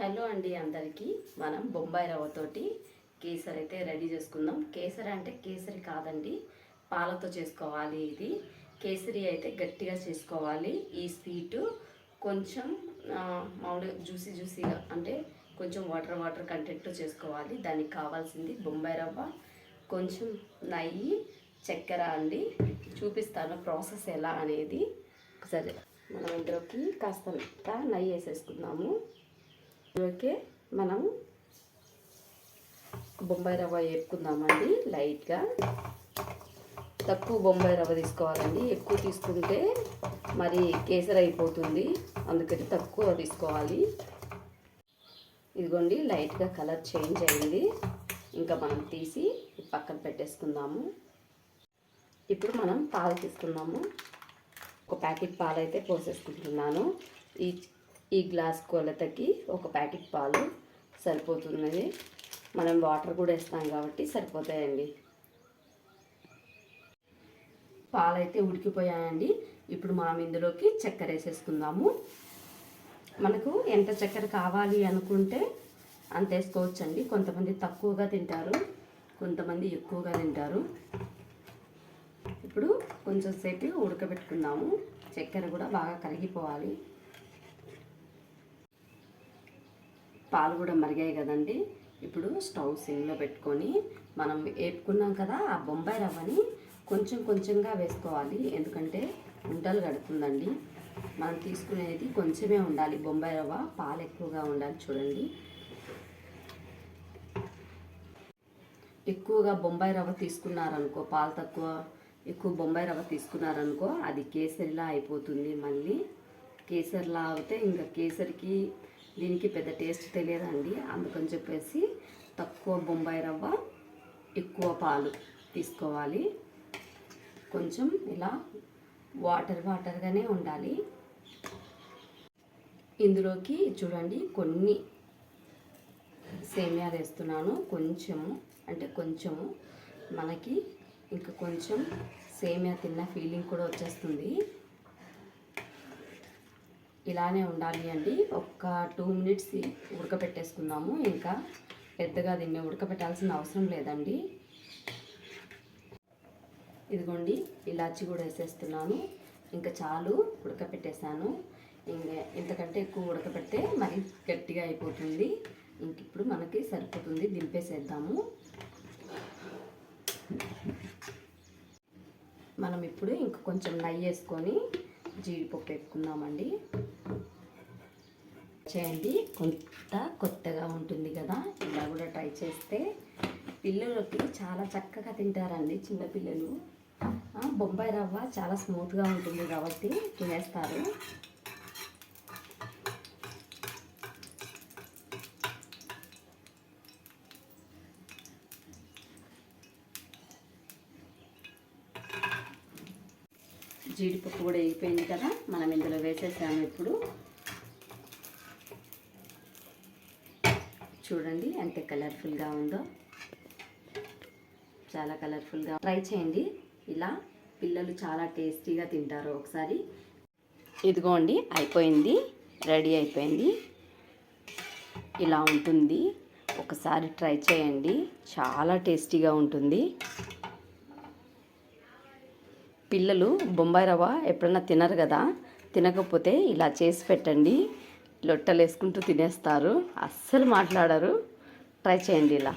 Hello అండి అందరికీ. మనం బొంబాయి రవ్వతోటి కేసరి అయితే రెడీ చేసుకుందాం. కేసరి అంటే కేసరి కాదండి పాలతో చేసుకోవాలి ఇది. కేసరి అయితే గట్టిగా చేసుకోవాలి. ఈ స్వీటు కొంచెం మామూలుగా జ్యూసీ జ్యూసీగా అంటే కొంచెం వాటర్ వాటర్ కంటెంట్తో చేసుకోవాలి. దానికి కావాల్సింది బొంబాయి రవ్వ కొంచెం నెయ్యి చక్కెర అండి. చూపిస్తాను ప్రాసెస్ ఎలా అనేది. సరే మనం ఇందులోకి కాస్త నెయ్యి వేసేసుకుందాము. ఓకే మనం బొంబాయి రవ్వ వేపుకుందామండి లైట్గా. తక్కువ బొంబాయి రవ్వ తీసుకోవాలండి. ఎక్కువ తీసుకుంటే మరి కేసరి అయిపోతుంది అందుకని తక్కువ తీసుకోవాలి. ఇదిగోండి లైట్గా కలర్ చేంజ్ అయింది. ఇంకా మనం తీసి పక్కన పెట్టేసుకుందాము. ఇప్పుడు మనం పాలు తీసుకుందాము. ఒక ప్యాకెట్ పాలు అయితే పోసేసుకుంటున్నాను. ఈ ఈ గ్లాస్ కొలతకి ఒక ప్యాకెట్ పాలు సరిపోతున్నది. మనం వాటర్ కూడా వేస్తాం కాబట్టి సరిపోతాయండి. పాలు అయితే ఉడికిపోయాయండి. ఇప్పుడు మనం ఇందులోకి చక్కెర వేసేసుకుందాము. మనకు ఎంత చక్కెర కావాలి అనుకుంటే అంత వేసుకోవచ్చండి. కొంతమంది తక్కువగా తింటారు కొంతమంది ఎక్కువగా తింటారు. ఇప్పుడు కొంచెం సేపు ఉడకబెట్టుకుందాము చక్కెర కూడా బాగా కరిగిపోవాలి. పాలు కూడా మరిగాయి కదండి. ఇప్పుడు స్టవ్ సిమ్లో పెట్టుకొని మనం వేపుకున్నాం కదా ఆ బొంబాయి రవ్వని కొంచెం కొంచెంగా వేసుకోవాలి. ఎందుకంటే ఉంటలు కడుతుందండి మనం తీసుకునేది కొంచెమే ఉండాలి. బొంబాయి రవ్వ పాలు ఎక్కువగా ఉండాలి చూడండి. ఎక్కువగా బొంబాయి రవ్వ తీసుకున్నారనుకో పాలు తక్కువ ఎక్కువ బొంబాయి రవ్వ తీసుకున్నారనుకో అది కేసరిలా అయిపోతుంది. మళ్ళీ కేసరిలా అయితే ఇంకా కేసరికి దీనికి పెద్ద టేస్ట్ తెలియదండి. అందుకని చెప్పేసి తక్కువ బొంబాయి రవ్వ ఎక్కువ పాలు తీసుకోవాలి. కొంచెం ఇలా వాటర్ వాటర్గానే ఉండాలి. ఇందులోకి చూడండి కొన్ని సేమియాలు వేస్తున్నాను. కొంచెము అంటే కొంచెము మనకి ఇంకా కొంచెం సేమియా తిన్న ఫీలింగ్ కూడా వచ్చేస్తుంది. ఇలానే ఉండాలి అండి. ఒక్క టూ మినిట్స్ ఉడకపెట్టేసుకుందాము. ఇంకా పెద్దగా దీన్ని ఉడకపెట్టాల్సిన అవసరం లేదండి. ఇదిగోండి ఇలాచి కూడా వేసేస్తున్నాను. ఇంకా చాలు ఉడకపెట్టేశాను. ఇంకా ఇంతకంటే ఎక్కువ ఉడకపెడితే మరి గట్టిగా అయిపోతుంది. ఇంక ఇప్పుడు మనకి సరిపోతుంది దింపేసేద్దాము. మనం ఇప్పుడు ఇంక కొంచెం నెయ్యి వేసుకొని జీడిపప్పు పెట్టుకుందామండి చేయండి. కొంత కొత్తగా ఉంటుంది కదా ఇలా కూడా ట్రై చేస్తే పిల్లలకి చాలా చక్కగా తింటారండి చిన్నపిల్లలు బొంబాయి రవ్వ చాలా స్మూత్గా ఉంటుంది కాబట్టి తినేస్తారు. జీడిపప్పు కూడా వేగిపోయింది కదా. మనం ఇందులో వేసేసాము ఇప్పుడు. చూడండి ఎంత కలర్ఫుల్గా ఉందో. చాలా కలర్ఫుల్గా ట్రై చేయండి. ఇలా పిల్లలు చాలా టేస్టీగా తింటారు ఒకసారి. ఇదిగోండి అయిపోయింది. రెడీ అయిపోయింది. ఇలా ఉంటుంది. ఒకసారి ట్రై చేయండి. చాలా టేస్టీగా ఉంటుంది. పిల్లలు బొంబాయి రవ్వ ఎప్పుడన్నా తినరు కదా తినకపోతే ఇలా చేసి పెట్టండి. లొట్టలు వేసుకుంటూ తినేస్తారు. అస్సలు మాట్లాడరు. ట్రై చేయండి ఇలా.